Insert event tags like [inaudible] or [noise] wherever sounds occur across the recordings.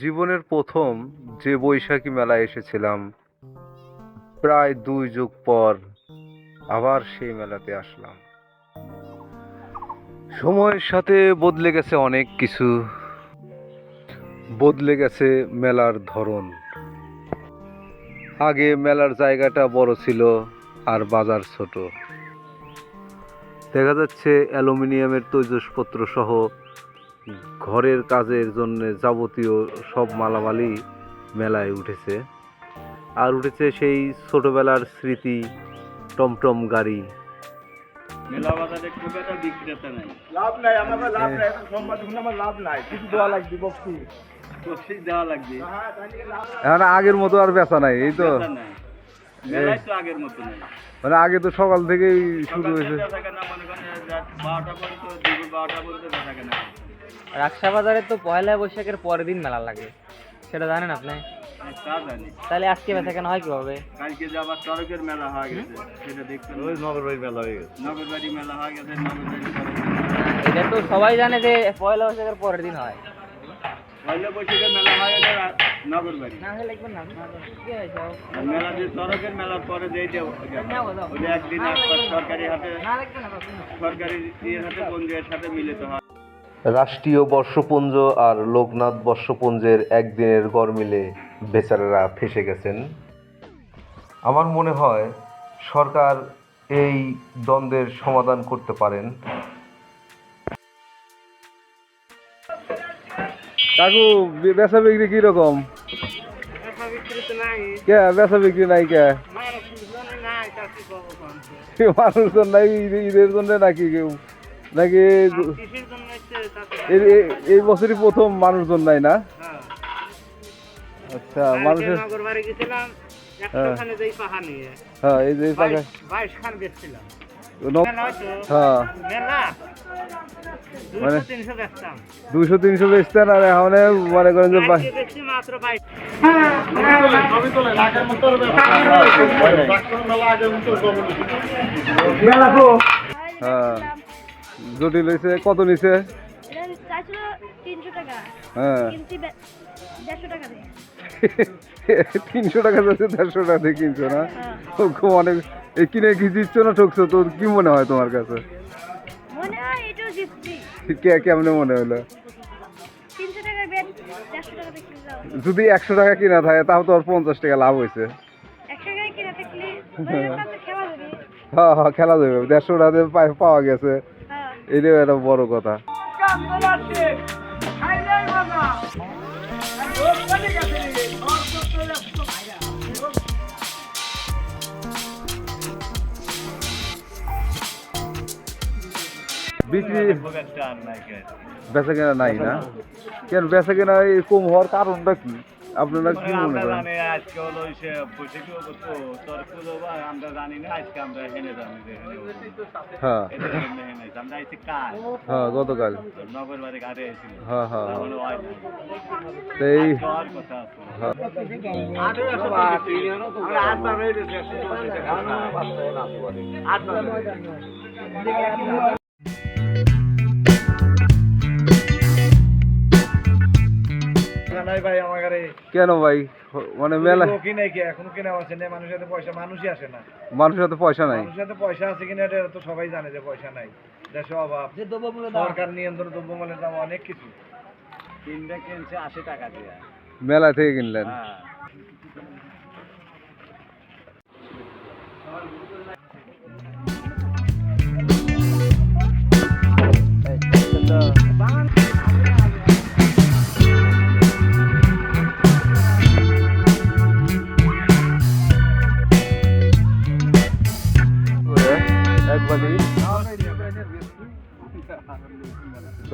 জীবনের প্রথম যে বৈশাখী মেলায় এসেছিলাম, প্রায় দুই যুগ পর আবার সেই মেলাতে আসলাম। সময়ের সাথে বদলে গেছে অনেক কিছু, বদলে গেছে মেলার ধরন। আগে মেলার জায়গাটা বড় ছিল আর বাজার ছোট। দেখা যাচ্ছে অ্যালুমিনিয়ামের তৈজসপত্র সহ ঘরের কাজের জন্য যাবতীয় সব মালামালি মেলায় উঠেছে। আর উঠেছে সেই ছোটবেলার স্মৃতি টমটম গাড়ি। মেলা বাজারে খুব একটা বিক্রেতা নাই। লাভ নাই আমার লাভ নাই এখন সংবাদ আমার লাভ নাই। কিছু দেওয়া লাগবে বক্সি। বকশিস দেওয়া লাগবে। এখন আগের মতো আর বেচা নাই এই তো। মেলায় তো আগের মতো নাই। মানে আগে তো সকাল থেকেই শুরু হয়েছে। বারোটা পর্যন্ত বারোটা পর্যন্ত রাক্সা বাজারে তো পয়লা বৈশাখের পরের দিন মেলা লাগে। সেটা জানেন আপনি? তা জানি। তাহলে আজকে বেচা কেনা হয় কীভাবে? কালকে যে আবার চড়কের মেলা হয়ে গেছে সেটা দেখতে ওই নগরবাড়ি মেলা হয়ে গেছে। নগরবাড়ি মেলা হয়ে গেছে নগরবাড়ি এটা তো সবাই জানে যে পয়লা বৈশাখের পরের দিন হয়। পয়লা বৈশাখের মেলা হয়ে রা- নগরবাড়ি না হলে লিখবেন না। কি হয়েছে মেলা যে চড়কের মেলার পরে যে ওই একদিন সরকারি হাতে সরকারি ইয়ের হাতে বন্ধুদের সাথে মিলিত হয়। রাষ্ট্রীয় বর্ষপুঞ্জ আর লোকনাথ বর্ষপুঞ্জের একদিনের গড় মিলে বেচারারা ফেসে গেছেন। আমার মনে হয় সরকার এই দ্বন্দ্বের সমাধান করতে পারেন। কাকু বেচা বিক্রি কীরকম? কে বেচা বিক্রি নাই কে? মানুষজন নাই ঈদের জন্য নাকি কেউ? নাকি এই- বছরই প্রথম মানুষজন নাই না? আচ্ছা মানুষের গেছিলাম হ্যাঁ। একশোখানে যেই পাহা নিয়ে। হ্যাঁ এই যে এই বাইশ খান বেচছিলাম ন- হ্যাঁ। মানে তিনশো বেচতাম দুশো তিনশো বেচতেন আর এখন মনে করেন যে হ্যাঁ। জটিল হয়েছে। কত নিছে? চাইছিল টাকা। হ্যাঁ। কিনছি বে- দেড়শো টাকা দিয়ে। [laughs] তিনশো টাকা যাচ্ছে দেড়শো টাকা দিয়ে কিনছো না? হ্যাঁ। ও, খুব অনেক এ কিনে কি জিতছো না ঠকছো তোর কি মনে হয় তোমার কাছে? মনে হয় এটাও জিতছি। কে কেমনে মনে হলো? যদি একশো টাকা কিনা থাকে তাও তো আর পঞ্চাশ টাকা লাভ হয়েছে যাবে হ্যাঁ। হ্যাঁ খেলা যাবে দেড়শো টাকা পাওয়া গেছে। হ্যাঁ। এটাও একটা বড় কথা। বিক্রি। বেচা কেনা নাই না? কেন বেচা কেনা এই কম হওয়ার কারণটা কি? আপনারা কি মনে আমরা করেন? জানি আজকে হলো সে হলো তো তোর পুজো বা আমরা জানি না আজকে আমরা হেনে জানি। হ্যাঁ। আমরা আইছি কাল। হ্যাঁ গতকাল। নগর বাড়ি ঘাটে এসেছিল হ্যাঁ হ্যাঁ। এখনও হয়। ভাই আমার কেন ভাই? মানে মেলা লোকই নাই কি? এখনও কিনা আছে না মানুষের হাতে পয়সা মানুষই আসে না। মানুষের হাতে পয়সা নাই। মানুষের হাতে পয়সা আছে কিনা এটা তো সবাই জানে যে পয়সা নাই। দেশে অভাব। সরকার নিয়ন্ত্রণ দ্রব্যমূল্যের দাম অনেক কিছু। তিনটা কিনছে আশি টাকা দিয়ে। মেলা থেকে কিনলেন। হ্যাঁ।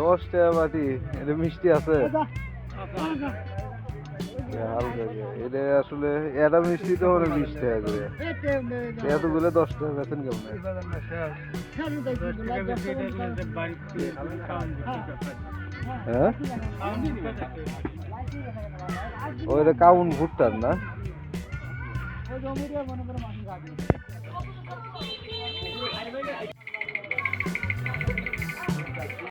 দশ টাকা বাটি এটা মিষ্টি আছে। এটা আসলে এটা মিষ্টি তো মানে বিশ টাকা করে। এতগুলো দশ টাকা বেতন কেমন? হ্যাঁ? ওইটা কাউন ভুট্টার না?